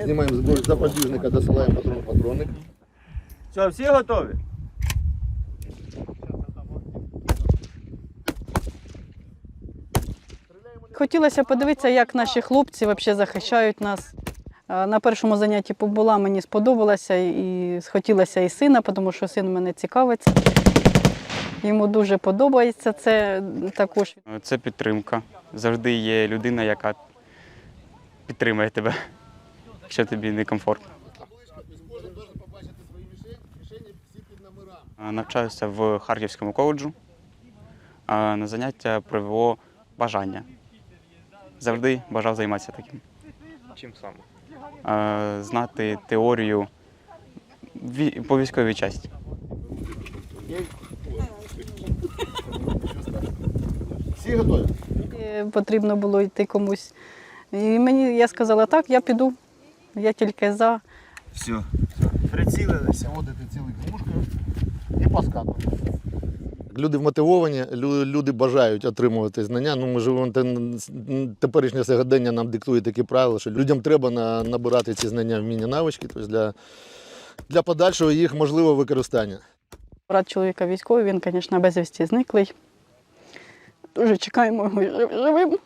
Знімаємо зброю запобіжника, досилаємо патрон патронник. Що, всі готові? Хотілося подивитися, як наші хлопці взагалі захищають нас. Е, На першому занятті побула, мені сподобалося і хотілося і сина, тому що син мене цікавиться. Йому дуже подобається це також. Це підтримка. Завжди є людина, яка підтримує тебе, якщо тобі некомфортно. Е, Навчаюся в Харківському коледжу. Е, На заняття привело бажання. Завжди бажав займатися таким. Чим саме? Е, Знати теорію по військовій часті. Всі готові? Потрібно було йти комусь. І мені я сказала, так, я піду. Я тільки за. Все. Прицілилися. Заводити цілий вушкою і поскакувати. Люди вмотивовані, лю- люди бажають отримувати знання. Ну, ми живемо те- теперішнє сьогодення нам диктує такі правила, що людям треба на- набирати ці знання, вміння, навички, тобто для, для подальшого їх можливого використання. Брат чоловіка військовий, він, звісно, безвісті зниклий. Дуже чекаємо його жив- живим.